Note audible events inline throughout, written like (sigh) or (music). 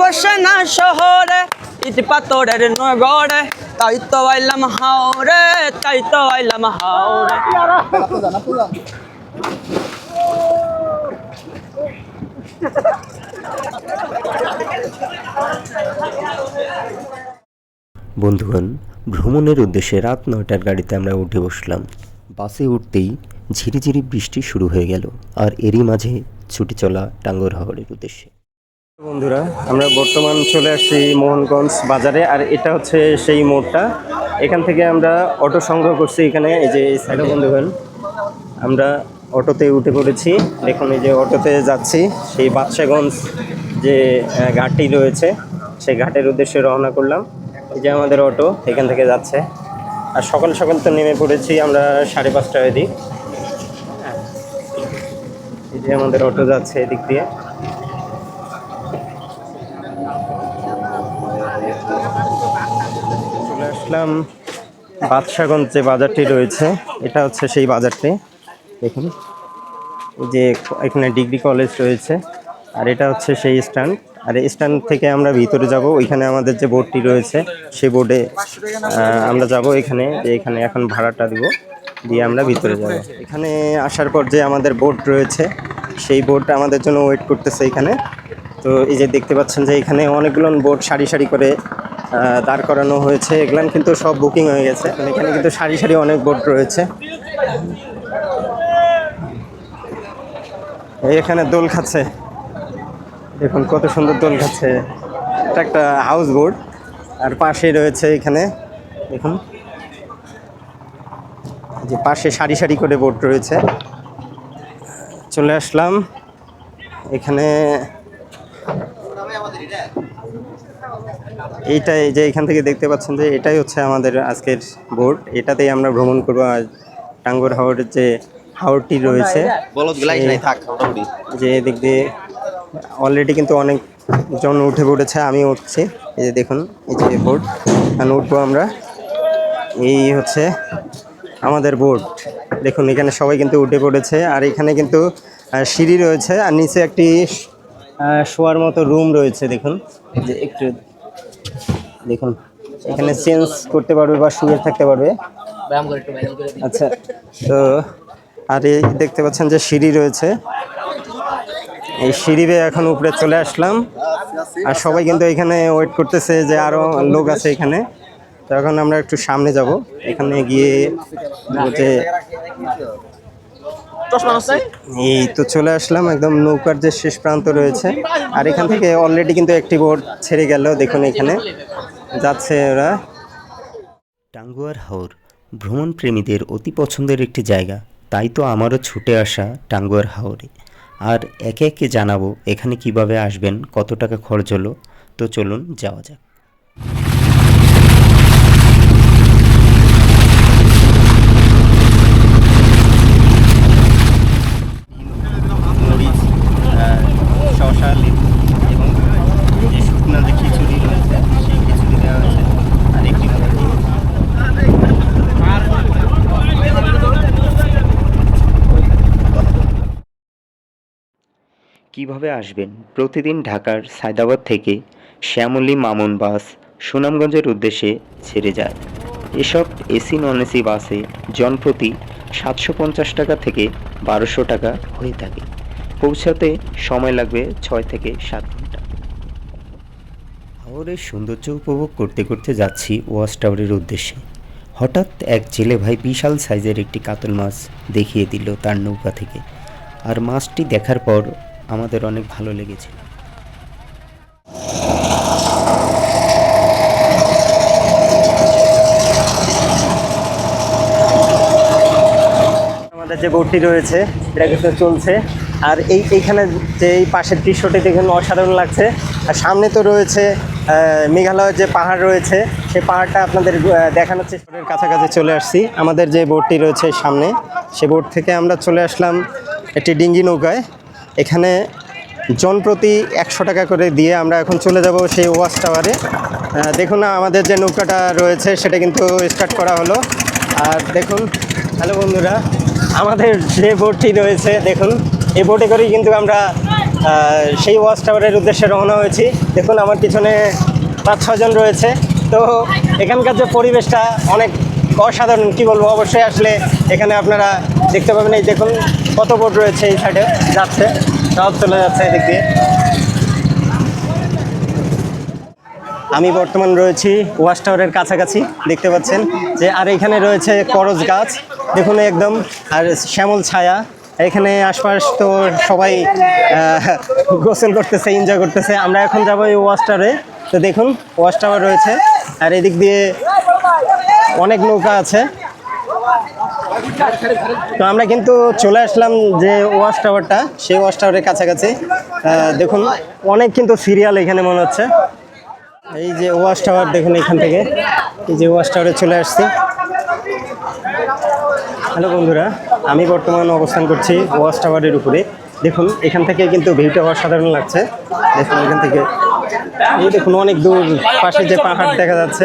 বসে না শহরে, ইট পাথরের নগরে, তাই তো আইলাম হাওরে, তাই তো আইলাম হাওরে। বন্ধুগণ, ভ্রমণের উদ্দেশ্যে রাত নয়টার গাড়িতে আমরা উঠে বসলাম। বাসে উঠতেই ঝিরিঝিরি বৃষ্টি শুরু হয়ে গেল, আর এরই মাঝে ছুটি চলা টাঙ্গর হাওড়ের উদ্দেশ্যে। বন্ধুরা, আমরা বর্তমান চলে আসছি মোহনগঞ্জ বাজারে, আর এটা হচ্ছে সেই মোড়টা। এখান থেকে আমরা অটো সংগ্রহ করছি এখানে, এই যে সাইডে। বন্ধুগণ, আমরা অটোতে উঠে পড়েছি। দেখুন, এই যে অটোতে যাচ্ছি, সেই বাদশাগঞ্জ যে ঘাটটি রয়েছে, সেই ঘাটের উদ্দেশ্যে রওনা করলাম। এই যে আমাদের অটো, এখান থেকে যাচ্ছে। আর সকাল সকাল তো নেমে পড়েছি আমরা সাড়ে পাঁচটা এদিক হ্যাঁ। এই যে আমাদের অটো যাচ্ছে এদিক দিয়ে। আসলাম বাদশাগঞ্জ যে বাজারটি রয়েছে, এটা হচ্ছে সেই বাজারটি। দেখুন যে এখানে ডিগ্রি কলেজ রয়েছে, আর এটা হচ্ছে সেই স্ট্যান্ড। আর এই স্ট্যান্ড থেকে আমরা ভিতরে যাব, ওইখানে আমাদের যে বোর্ডটি রয়েছে, সেই বোর্ডে আমরা যাব এখানে, যে এখানে এখন ভাড়াটা দিব, দিয়ে আমরা ভিতরে যাব। এখানে আসার পর যে আমাদের বোর্ড রয়েছে, সেই বোর্ডটা আমাদের জন্য ওয়েট করতেছে এখানে। তো এই যে দেখতে পাচ্ছেন যে এখানে অনেকগুলো বোর্ড সারি সারি করে দাঁড় করানো হয়েছে। এগুলো কিন্তু সব বুকিং হয়ে গেছে। এখানে কিন্তু সারি সারি অনেক বোর্ড রয়েছে। এখানে দোল খাচ্ছে। দেখুন কত সুন্দর দোল খাচ্ছে। এটা একটা হাউস বোট আর পাশেই রয়েছে এখানে, দেখুন। যে পাশে সারি সারি করে বোট রয়েছে। চলে আসলাম। এখানে এইটাই যে এখান থেকে দেখতে পাচ্ছেন যে এটাই হচ্ছে আমাদের আজকের বোর্ড। এটাতেই আমরা ভ্রমণ করব। আর টাঙ্গর হাওড়ের যে হাওড়টি রয়েছে যে এদিক দিয়ে অলরেডি কিন্তু অনেক জন উঠে পড়েছে আমি উঠছি। এই যে দেখুন এই যে বোর্ড। এখন উঠবো আমরা। এই হচ্ছে আমাদের বোর্ড। দেখুন এখানে সবাই কিন্তু উঠে পড়েছে। আর এখানে কিন্তু সিঁড়ি রয়েছে। আর নিচে একটি শোয়ার মতো রুম রয়েছে দেখুন। যে একটু দেখুন এখানে চেঞ্জ করতে পারবে বা শুয়ে থাকতে পারবে। আচ্ছা তো আর এই দেখতে পাচ্ছেন যে সিঁড়ি রয়েছে। এই সিঁড়ি এখন উপরে চলে আসলাম। আর সবাই কিন্তু এখানে ওয়েট করতেছে যে আরও লোক আছে এখানে। তো এখন আমরা একটু সামনে যাব। এখানে গিয়ে যে এই তো চলে আসলাম একদম নৌকার যে শেষ প্রান্ত রয়েছে। আর এখান থেকে অলরেডি কিন্তু একটি বোট ছেড়ে গেল দেখুন এখানে। যাচ্ছে ওরা। টাঙ্গুয়ার হাওর ভ্রমণ প্রেমীদের অতি পছন্দের একটি জায়গা। তাই তো আমারও ছুটে আসা টাঙ্গুয়ার হাওরে। আর একে একে জানাব এখানে কীভাবে আসবেন কত টাকা খরচ হলো। তো চলুন যাওয়া যাক মরিচ শশা লেবু এবং যে শুকনো যে খিচুড়ি রয়েছে সেই খিচুড়ি দেওয়া হয়েছে আর একটি করে ডিম। কীভাবে আসবেন? প্রতিদিন ঢাকার সায়দাবাদ থেকে শ্যামলী মামুন বাস সুনামগঞ্জের উদ্দেশ্যে ছেড়ে যায়। এসব এসি নন এসি বাসে জনপ্রতি সাতশো পঞ্চাশ টাকা থেকে বারোশো টাকা হয়ে থাকে। পৌঁছাতে সময় লাগবে ছয় থেকে সাত ঘণ্টা। হাওরের সৌন্দর্য উপভোগ করতে করতে যাচ্ছি ওয়াচ টাওয়ারের উদ্দেশ্যে। হঠাৎ এক জেলে ভাই বিশাল সাইজের একটি কাতল মাছ দেখিয়ে দিল তার নৌকা থেকে। আর মাছটি দেখার পর আমাদের অনেক ভালো লেগেছে। আমাদের যে বোটটি রয়েছে, এটা কিন্তু চলছে। আর এই, এইখানে যে এই পাশের দৃশ্যটি দেখুন অসাধারণ লাগছে। আর সামনে তো রয়েছে মেঘালয়ের যে পাহাড় রয়েছে, সেই পাহাড়টা আপনাদের দেখানোর চেষ্টার কাছাকাছি চলে আসছি। আমাদের যে বোটটি রয়েছে সামনে, সে বোট থেকে আমরা চলে আসলাম একটি ডিঙ্গি নৌকায়। এখানে জনপ্রতি একশো টাকা করে দিয়ে আমরা এখন চলে যাব সেই ওয়াচ টাওয়ারে। দেখুন আমাদের যে নৌকাটা রয়েছে, সেটা কিন্তু স্টার্ট করা হলো। আর দেখুন, হ্যালো বন্ধুরা, আমাদের যে বোটটি রয়েছে, দেখুন, এই বোটে করেই কিন্তু আমরা সেই ওয়াচ টাওয়ারের উদ্দেশ্যে রওনা হয়েছি। দেখুন, আমার পিছনে পাঁচ ছজন রয়েছে। তো এখানকার যে পরিবেশটা অনেক অসাধারণ, কি বলব, অবশ্যই আসলে এখানে আপনারা দেখতে পাবেন। এই দেখুন, কত বোট রয়েছে এই সাইডে যাচ্ছে, সব চলে যাচ্ছে এদিক দিয়ে। আমি বর্তমান রয়েছি ওয়াচ টাওয়ারের কাছাকাছি, দেখতে পাচ্ছেন যে, আর এখানে রয়েছে করজ গাছ। দেখুন, একদম, আর শ্যামল ছায়া। এখানে আশপাশ তো সবাই গোসল করতেছে এনজয় করতেছে। আমরা এখন যাব এই ওয়াচ টাওয়ারে। তো দেখুন ওয়াচ টাওয়ার রয়েছে, আর এদিক দিয়ে অনেক নৌকা আছে। তো আমরা কিন্তু চলে আসলাম যে ওয়াচ টাওয়ারটা, সেই ওয়াচ টাওয়ারের কাছাকাছি। দেখুন, অনেক কিন্তু সিরিয়াল এখানে মনে হচ্ছে। এই যে ওয়াচ টাওয়ার, দেখুন এখান থেকে। এই যে ওয়াচ টাওয়ারে চলে আসছি। হ্যালো বন্ধুরা, আমি বর্তমান অবস্থান করছি ওয়াচ টাওয়ারের উপরে। দেখুন, এখান থেকে কিন্তু ভিউটা অসাধারণ লাগছে। দেখুন, এখান থেকে। এই দেখুন, অনেক দূর পাশে যে পাহাড় দেখা যাচ্ছে।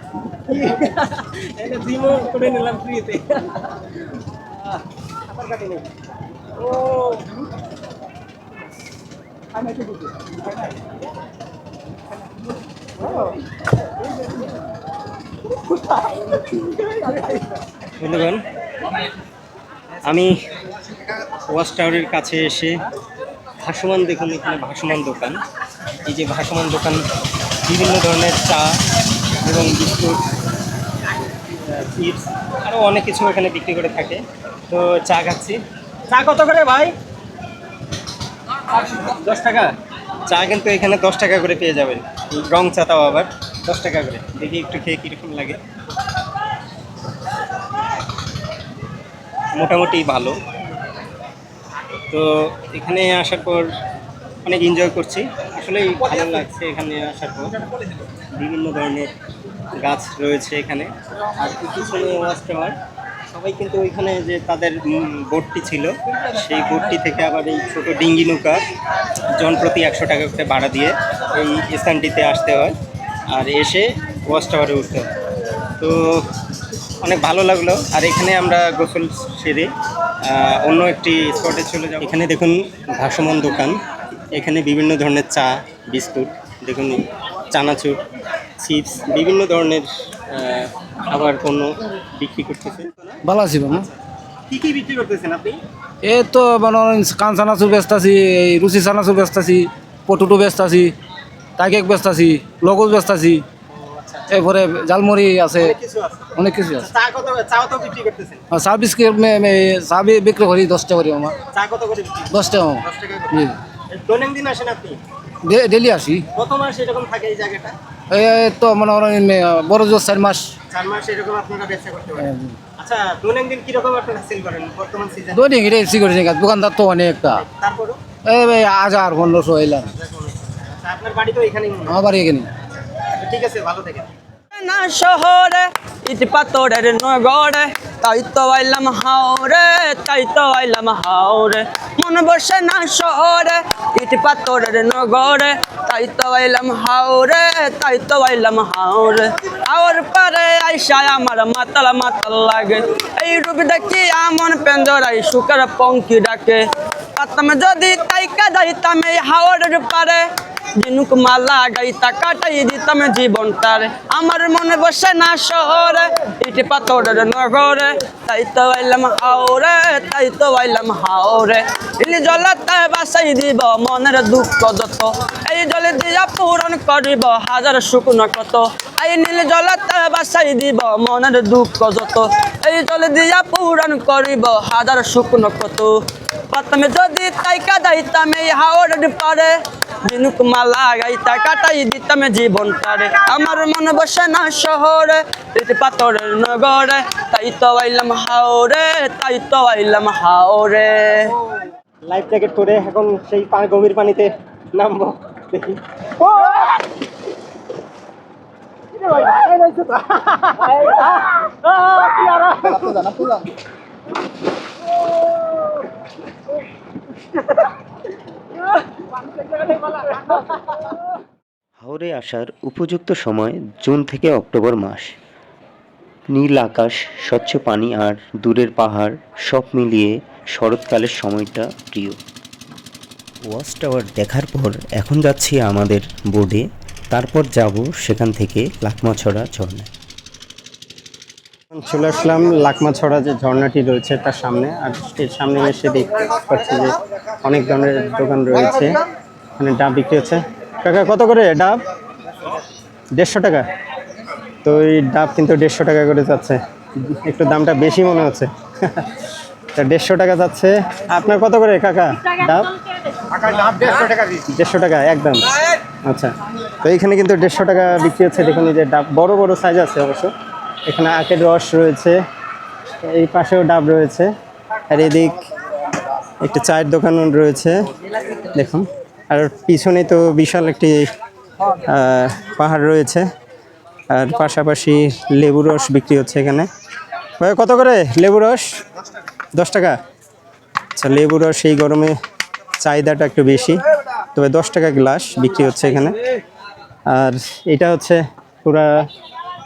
ফ্রিতে। বন্ধুগণ, আমি ওয়াচ টাওয়ারের কাছে এসে ভাসমান দেখুন, এখানে ভাসমান দোকান। এই যে ভাসমান দোকান, বিভিন্ন ধরনের চা এবং বিস্কুট চিপস আরও অনেক কিছু এখানে বিক্রি করে থাকে। তো চা খাচ্ছি। চা কত করে ভাই? দশ টাকা? চা কিন্তু এখানে দশ টাকা করে পেয়ে যাবেন। রং চা তাও আবার দশ টাকা করে। দেখি একটু খেয়ে কীরকম লাগে। মোটামুটি ভালো। তো এখানে আসার পর অনেক এনজয় করছি। আসলেই ভালো লাগছে এখানে আসার পর। বিভিন্ন ধরনের গাছ রয়েছে এখানে। আর কিছু পিছনে টাওয়ার সবাই কিন্তু ওইখানে যে তাদের বোটটি ছিল, সেই বোটটি থেকে আবার এই ছোট ডিঙ্গি নৌকা জন প্রতি একশো টাকা করে ভাড়া দিয়ে এই স্থানটিতে আসতে হয় আর এসে ওয়াচ টাওয়ারে উঠতে হয়। তো অনেক ভালো লাগল। আর এখানে আমরা গোসল সেরে অন্য একটি স্পটে চলে যাব। এখানে দেখুন ভাসমান দোকান। এখানে বিভিন্ন ধরনের চা, বিস্কুট, দেখুন, চানাচুর চিপস বিভিন্ন ধরনের খাবার পণ্য বিক্রি করতেছে। ভালো আছি বাবা কি কি বিক্রি করতেছেন আপনি? এই তো মানে কান চানাচুর ব্যস্ত আছি এই রুচি চানাচুর ব্যস্ত আছি পটুটো ব্যস্ত আছি টাইকেক ব্যস্ত আছি লগজ ব্যস্ত আছি এরপরে জালমুড়ি আছে অনেক কিছু আছে। অনেক কিছু আছে। চা কত চাও তো বিক্রি করতেছেন? আর চা বিস্কিট চা বিক্রি করি দশটা করি আমার। চা কত করে বিক্রি দশটা দৈনন্দিন আসেন আপনি? ডে- ডেলি আসি। কত মাস এরকম থাকে এই জায়গাটা? এই তো মনে করেন বড় জোর চার মাস। চার মাস এরকম আপনারা ব্যবসা করতে পারেন। আচ্ছা দৈনন্দিন কীরকম আপনারা সেল করেন বর্তমান সিজন দৈনিক এটা সিগারেট নিয়ে দোকানদার তো অনেকটা তারপরও? এই হাজার পনেরোশো এলাম। আচ্ছা, আপনার বাড়ি তো এখানেই আমার বাড়ি এখানে আচ্ছা, ঠিক আছে ভালো থাকেন। না শহরে, ইট পাথরের নগরে, তাই তো আইলাম হাওরে, তাই তো আইলাম হাওরে। মন বসে না শহরে, ইট পাথরের নগরে, তাই তো আইলাম হাওরে, তাই তো আইলাম হাওরে। আওয়ার পারে আইসা আমার মাতাল মাতাল লাগে। এই রূপ দেখি আমন পেঞ্জরাই শুকার পঙ্কি ডাকে। পাতাম যদি তাইকা যাইতাম এই হাওরের পারে দিনুক মালা গাইতা, কাটাই দিতাম জীবনটারে আমার মনে বসে না শহরে, ইটি পাথরের নগরে। তাই তো আইলাম হাওরে, তাই তো আইলাম হাওরে। ইলি জলাতে বাসাই দিব মনের দুঃখ যত। এই জলে দিয়া পূরণ করিব হাজার শুকনো কত এই নীল জলাতে বাসাই দিব মনের দুঃখ যত। এই জলে দিয়া পূরণ করিব হাজার শুকনো কত প্রথমে যদি তাইকা দাইতাম এই হাওড়ের পারে। দিনুক মালা গাইতা কাটাই দিতাম জীবনটারে। আমার মনে বসে না শহরে পাথরের নগরে। তাই তো আইলাম হাওরে তাই তো আইলাম হাওরে। লাইফ জ্যাকেট পরে এখন সেই পা গভীর পানিতে নামবো। দেখি। হাওরে আসার উপযুক্ত সময় জুন থেকে অক্টোবর মাস। নীল আকাশ, স্বচ্ছ পানি আর দূরের পাহাড় সব মিলিয়ে শরৎকালের সময়টা প্রিয়। ওয়াচ টাওয়ার দেখার পর এখন যাচ্ছি আমাদের বোর্ডে তারপর যাব সেখান থেকে লাকমাছড়া ঝর্ণায়। চলে আসলাম লাকমাছড়া যে ঝর্ণাটি রয়েছে তার সামনে। আর এর সামনে এসে দেখতে পাচ্ছি যে অনেক ধরনের দোকান রয়েছে এখানে ডাব বিক্রি হচ্ছে। কাকা, কত করে ডাব? দেড়শো টাকা। তো এই ডাব কিন্তু দেড়শো টাকা করে যাচ্ছে। একটু দামটা বেশি মনে হচ্ছে। (laughs) তা দেড়শো টাকা যাচ্ছে। আপনার কত করে কাকা ডাব? দেড়শো টাকা, একদম। আচ্ছা। তো এইখানে কিন্তু দেড়শো টাকা বিক্রি হচ্ছে। দেখুন যে ডাব, বড় বড় সাইজ আছে অবশ্য। এখানে আখের রস রয়েছে, এই পাশেও ডাব রয়েছে, আর এদিক একটি চায়ের দোকান রয়েছে, দেখুন। আর পিছনে তো বিশাল একটি পাহাড় রয়েছে, আর পাশাপাশি লেবু রস বিক্রি হচ্ছে এখানে। ভাই, কত করে লেবু রস? দশ টাকা। আচ্ছা লেবু রস এই গরমে চাহিদাটা একটু বেশি, তবে দশ টাকা গ্লাস বিক্রি হচ্ছে এখানে। আর এটা হচ্ছে পুরা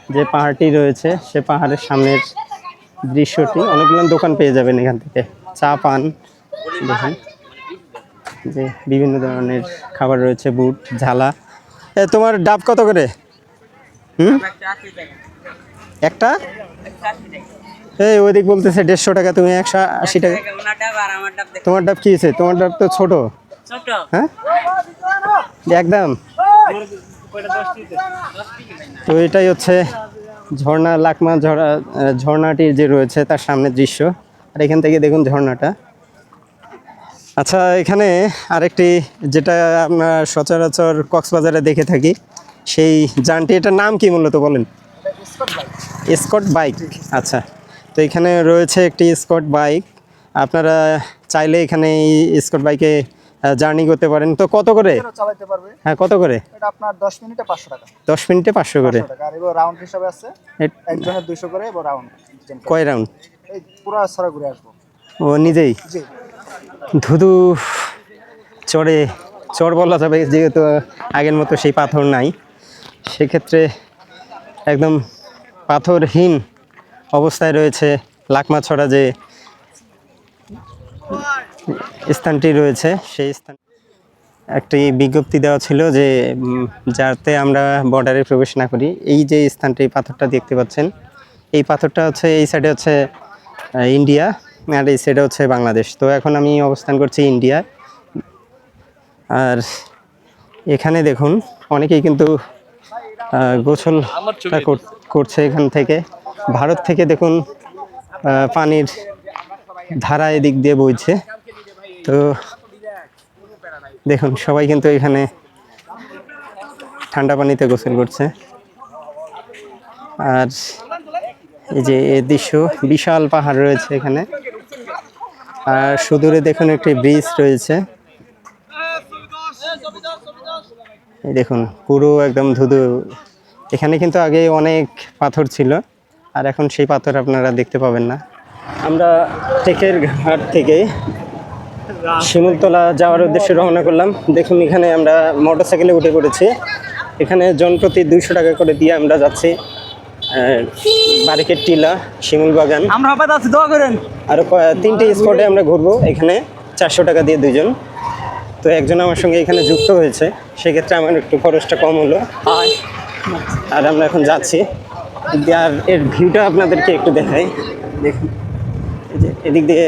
যে পাহাড়টি রয়েছে সে পাহাড়ের সামনের দৃশ্যটি অনেকগুলো দোকান পেয়ে যাবেন এখান থেকে। চা পান দেখুন। যে বিভিন্ন ধরনের খাবার রয়েছে বুট ঝালা। এ তোমার ডাব কত করে? হুম? একটা? এই ওইদিক বলতেছে দেড়শো টাকা তুমি একশো আশি টাকা। তোমার ডাব কি তোমার ডাব তো ছোট। হ্যাঁ? একদম। তো এটাই হচ্ছে ঝর্ণা লাকমা ঝর্ণা আহ, ঝর্ণাটির যে রয়েছে তার সামনের দৃশ্য। আর এখান থেকে দেখুন ঝর্ণাটা। আচ্ছা এখানে আরেকটি যেটা আপনার সচরাচর কক্সবাজারে দেখে থাকি সেই যানটি এটার নাম কি মূলত বলেন? Scott bike. আচ্ছা তো এখানে রয়েছে একটি স্কট বাইক। আপনারা চাইলে এখানে এই স্কট বাইকে জার্নি করতে পারেন। তো কত করে? পারবে। হ্যাঁ কত করে? এটা আপনার দশ মিনিটে পাঁচশো টাকা। দশ মিনিটে পাঁচশো করে। পাঁচশো আর এবার রাউন্ড হিসাবে আছে একজনের দুইশো করে এবার রাউন্ড কয় রাউন্ড এই পুরো ছড়া ঘুরে আসব। ও নিজেই? জি। ধুধু চড়ে চড় বলা যাবে যেহেতু আগের মতো সেই পাথর নাই। সেক্ষেত্রে একদম পাথরহীন অবস্থায় রয়েছে লাকমাছড়া যে স্থানটি রয়েছে, সেই স্থান একটি বিজ্ঞপ্তি দেওয়া ছিল যে যাতে আমরা বর্ডারে প্রবেশ না করি। এই যে স্থানটি পাথরটা দেখতে পাচ্ছেন। এই পাথরটা হচ্ছে, এই সাইডে হচ্ছে ইন্ডিয়া আর এই সাইডে হচ্ছে বাংলাদেশ তো এখন আমি অবস্থান করছি ইন্ডিয়া আর এখানে দেখুন, অনেকেই কিন্তু গোসল করছে এখান থেকে। ভারত থেকে দেখুন পানির ধারা এদিক দিয়ে বইছে। তো দেখুন, সবাই কিন্তু এখানে ঠান্ডা পানিতে গোসল করছে। আর এই যে এ দৃশ্য, বিশাল পাহাড় রয়েছে এখানে। আর সুদূরে দেখুন একটি ব্রিজ রয়েছে। দেখুন, পুরো একদম ধুধু। এখানে কিন্তু আগে অনেক পাথর ছিল, আর এখন সেই পাথর আপনারা দেখতে পাবেন না। আমরা টেকের ঘাট থেকে শিমুলতলা যাওয়ার উদ্দেশ্যে রওনা করলাম। দেখুন এখানে আমরা মোটরসাইকেলে উঠে পড়েছি। এখানে জনপ্রতি দুইশো টাকা করে দিয়ে আমরা যাচ্ছি বারিকের টিলা শিমুল বাগান। আমরা আছি দোয়া করেন। আরও তিনটে স্পটে আমরা ঘুরবো। এখানে চারশো টাকা দিয়ে দুজন তো একজন আমার সঙ্গে এখানে যুক্ত হয়েছে। সেক্ষেত্রে আমার একটু খরচটা কম হলো। আর আমরা এখন যাচ্ছি। আর এর ভিউটা আপনাদেরকে একটু দেখাই। দেখুন এদিক দিয়ে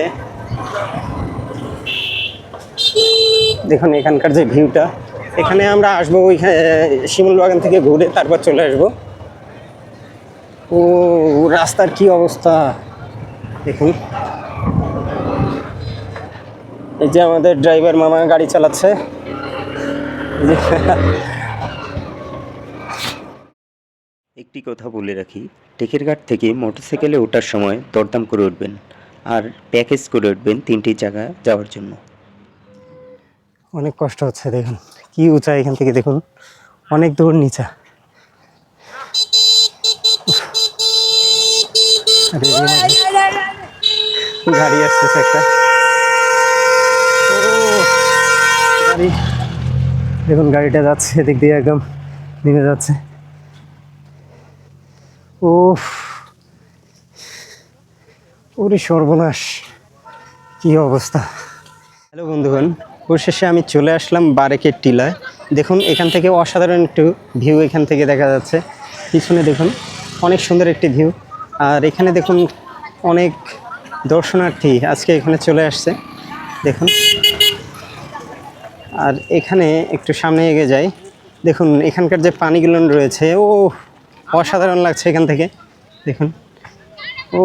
দেখুন এখানকার যে ভিউটা। এখানে আমরা আসব ওইখানে, শিমুল বাগান থেকে ঘুরে তারপর চলে আসব। ও, রাস্তার কি অবস্থা? দেখুন। এই যে আমাদের ড্রাইভার মামা গাড়ি চালাচ্ছে। একটি কথা বলে রাখি, টেকের ঘাট থেকে মোটরসাইকেলে ওঠার সময় দরদাম করে উঠবেন আর প্যাকেজ করে উঠবেন তিনটি জায়গা যাওয়ার জন্য। অনেক কষ্ট হচ্ছে, দেখুন। কি উঁচা এখান থেকে, দেখুন। অনেক দূর নিচা। গাড়ি আসতেছে একটা। গাড়ি। দেখুন, গাড়িটা যাচ্ছে এদিক দিয়ে একদম, নেমে যাচ্ছে। ও ওরে সর্বনাশ। কি অবস্থা। হ্যালো বন্ধুগণ। পরিশেষে আমি চলে আসলাম বারেকের টিলায়। দেখুন, এখান থেকে অসাধারণ একটু ভিউ এখান থেকে দেখা যাচ্ছে। পিছনে দেখুন, অনেক সুন্দর একটি ভিউ। আর এখানে দেখুন, অনেক দর্শনার্থী আজকে এখানে চলে আসছে। দেখুন। আর এখানে একটু সামনে এগিয়ে যাই। দেখুন, এখানকার যে পানিগুলো রয়েছে ও অসাধারণ লাগছে এখান থেকে। দেখুন। ও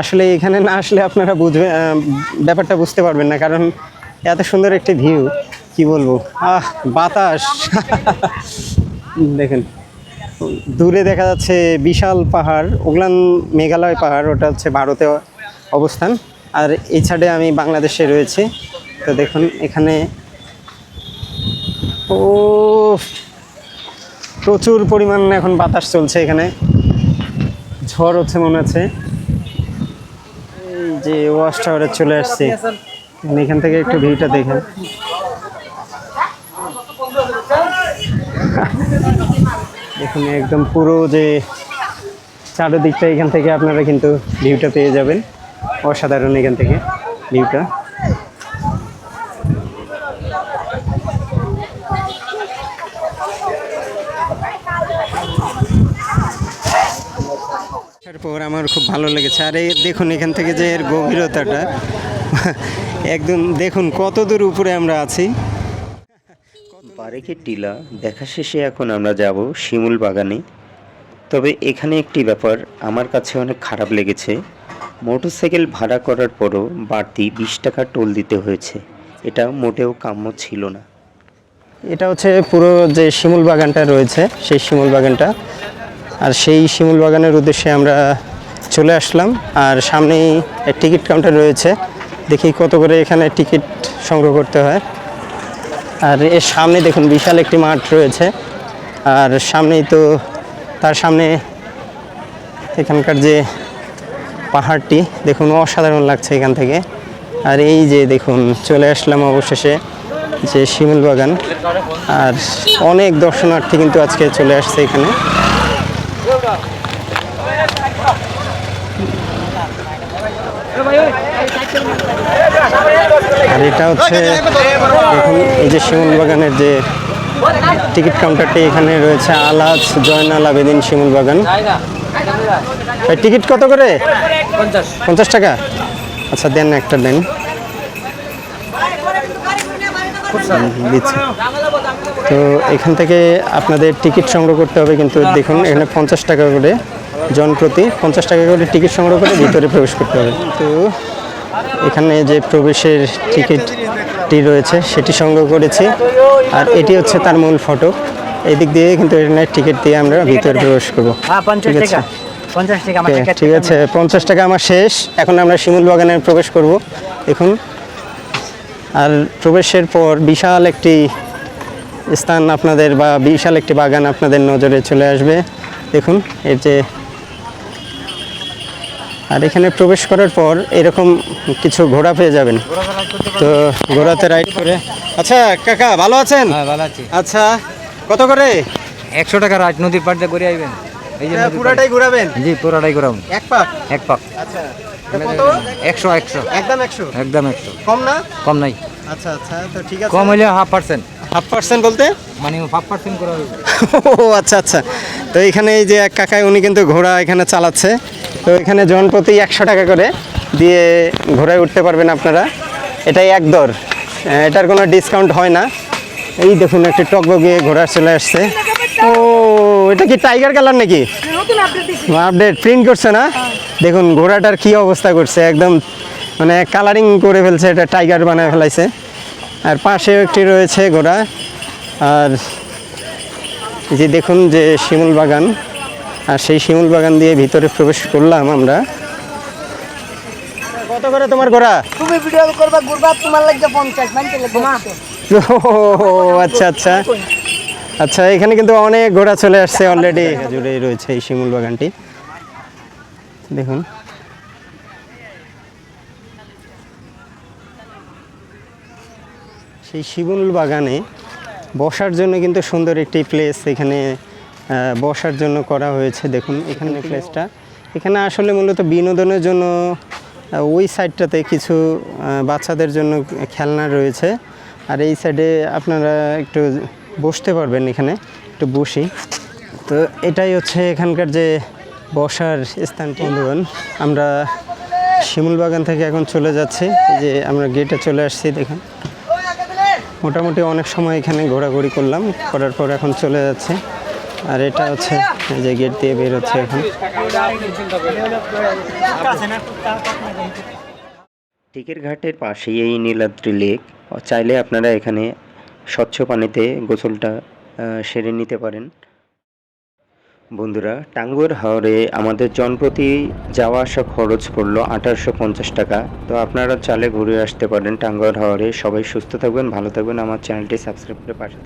আসলে এখানে না আসলে আপনারা বুঝবে ব্যাপারটা বুঝতে পারবেন না, কারণ এত সুন্দর একটি ভিউ, কি বলব? আহ, বাতাস। দেখেন, দূরে দেখা যাচ্ছে বিশাল পাহাড়, ওগলান মেঘালয় পাহাড়, ওটা হচ্ছে ভারতে অবস্থান। আর এই সাইডে আমি বাংলাদেশে রয়েছে। তো দেখুন, এখানে ও প্রচুর পরিমাণ এখন বাতাস চলছে এখানে। ঝড় হচ্ছে মনে হচ্ছে। যে ওয়াশ টাওয়ারে চলে আসছে। এখান থেকে একটু ভিউটা দেখেন। এখানে একদম পুরো যে চারদিকটা এখান থেকে আপনারা কিন্তু ভিউটা পেয়ে যাবেন। অসাধারণ এখান থেকে ভিউটা। পর আমার খুব ভালো লেগেছে। আর এই দেখুন এখান থেকে যে এর গভীরতাটা একদম দেখুন কত দূর উপরে আমরা আছি। বারেকের টিলা দেখা শেষে এখন আমরা যাব শিমুল বাগানে। তবে এখানে একটি ব্যাপার আমার কাছে অনেক খারাপ লেগেছে। মোটরসাইকেল ভাড়া করার পরও বাড়তি বিশ টাকা টোল দিতে হয়েছে। এটা মোটেও কাম্য ছিল না। এটা হচ্ছে পুরো যে শিমুল বাগানটা রয়েছে সেই শিমুল বাগানটা। আর সেই শিমুল বাগানের উদ্দেশ্যে আমরা চলে আসলাম। আর সামনেই টিকিট কাউন্টার রয়েছে। দেখি কত করে এখানে টিকিট সংগ্রহ করতে হয়। আর এর সামনে দেখুন, বিশাল একটি মাঠ রয়েছে। আর সামনেই তো তার সামনে এখানকার যে পাহাড়টি, দেখুন অসাধারণ লাগছে এখান থেকে। আর এই যে দেখুন, চলে আসলাম অবশেষে যে শিমুল বাগান। আর অনেক দর্শনার্থী কিন্তু আজকে চলে আসছে এখানে। আর এটা হচ্ছে দেখুন এই যে শিমুল বাগানের যে টিকিট কাউন্টারটি এখানে রয়েছে আলাজ জয়নাল আবেদিন শিমুল বাগান ভাই টিকিট কত করে? পঞ্চাশ। টাকা? আচ্ছা দেন একটা দেন। দিচ্ছি তো এখান থেকে আপনাদের টিকিট সংগ্রহ করতে হবে কিন্তু দেখুন এখানে পঞ্চাশ টাকা করে জন প্রতি পঞ্চাশ টাকা করে টিকিট সংগ্রহ করে ভিতরে প্রবেশ করতে হবে। তো এখানে যে প্রবেশের টিকিটটি রয়েছে সেটি সংগ্রহ করেছি। আর এটি হচ্ছে তার মূল ফটো। এদিক দিয়ে কিন্তু এখানে টিকিট দিয়ে আমরা ভিতরে প্রবেশ করব। ঠিক আছে? পঞ্চাশ টাকা আমার ঠিক আছে। পঞ্চাশ টাকা আমার শেষ। এখন আমরা শিমুল বাগানে প্রবেশ করব। দেখুন। আর প্রবেশের পর বিশাল একটি স্থান আপনাদের বা বিশাল একটি বাগান আপনাদের নজরে চলে আসবে। দেখুন এর যে আর এখানে প্রবেশ করার পর এরকম কিছু ঘোড়া পেয়ে যাবেন। তো ঘোড়াতে রাইড করে। আচ্ছা কাকা ভালো আছেন? হ্যাঁ ভালো আছি। আচ্ছা কত করে? একশো টাকা রাজ নদীর পাড়তে করে আইবেন। এই যে পুরাটাই ঘোরাবেন? জি পুরাটাই করাম এক পাক? এক পাক। আচ্ছা একশো একশো। একদম একশো? একদম একশো। কম না? কম নাই। আচ্ছা আচ্ছা তো ঠিক আছে। কম হইলে হাফ পার্সেন্ট। হাফ পার্সেন্ট বলতে? মানে হাফ পার্সেন্ট করা ও আচ্ছা আচ্ছা। তো এখানে এই যে এক কাকাই উনি কিন্তু ঘোড়া এখানে চালাচ্ছে। তো এখানে জন প্রতি একশো টাকা করে দিয়ে ঘোড়ায় উঠতে পারবেন আপনারা এটাই এক দর। এটার কোনো ডিসকাউন্ট হয় না। এই দেখুন একটি টকবগিয়ে ঘোড়া চলে আসছে। ও এটা কি টাইগার কালার নাকি? আপডেট প্রিন্ট করছে না? দেখুন ঘোড়াটার কি অবস্থা করছে একদম মানে কালারিং করে ফেলছে এটা টাইগার বানায় ফেলাইছে। আর পাশে একটি রয়েছে ঘোড়া। আর যে দেখুন যে শিমুল বাগান। আর সেই শিমুল বাগান দিয়ে ভিতরে প্রবেশ করলাম আমরা। কত করে তোমার ঘোড়া তুমি ভিডিও করবা ঘুরবা তোমার লাগছে পঞ্চাশ লাগবে ও আচ্ছা আচ্ছা। আচ্ছা এখানে কিন্তু অনেক ঘোড়া চলে আসছে অলরেডি জুড়েই রয়েছে এই শিমুল বাগানটি। দেখুন। সেই শিমুল বাগানে বসার জন্য কিন্তু সুন্দর একটি প্লেস এখানে বসার জন্য করা হয়েছে। দেখুন এখানে প্লেসটা এখানে আসলে মূলত বিনোদনের জন্য ওই সাইডটাতে কিছু বাচ্চাদের জন্য খেলনা রয়েছে। আর এই সাইডে আপনারা একটু বসতে পারবেন এখানে একটু বসি। তো এটাই হচ্ছে এখানকার যে বসার স্থান বন্ধুগণ। আমরা শিমুল বাগান থেকে এখন চলে যাচ্ছি। যে আমরা গেটে চলে আসছি দেখুন। মোটামুটি অনেক সময় এখানে ঘোরাঘুরি করলাম করার পর এখন চলে যাচ্ছে। আর এটা হচ্ছে যে গেট দিয়ে বের হচ্ছে এখন। টিকের ঘাটের পাশেই এই নীলাদ্রি লেক। চাইলে আপনারা এখানে স্বচ্ছ পানিতে গোসলটা সেরে নিতে পারেন। বন্ধুরা টাঙ্গুয়ার হাওরে আমাদের জনপ্রতি যাওয়া আসা খরচ পড়ল আঠারোশো পঞ্চাশ টাকা। তো আপনারা চালে ঘুরে আসতে পারেন টাঙ্গুয়ার হাওরে। সবাই সুস্থ থাকবেন, ভালো থাকবেন। আমার চ্যানেলটি সাবস্ক্রাইব করে পাশে।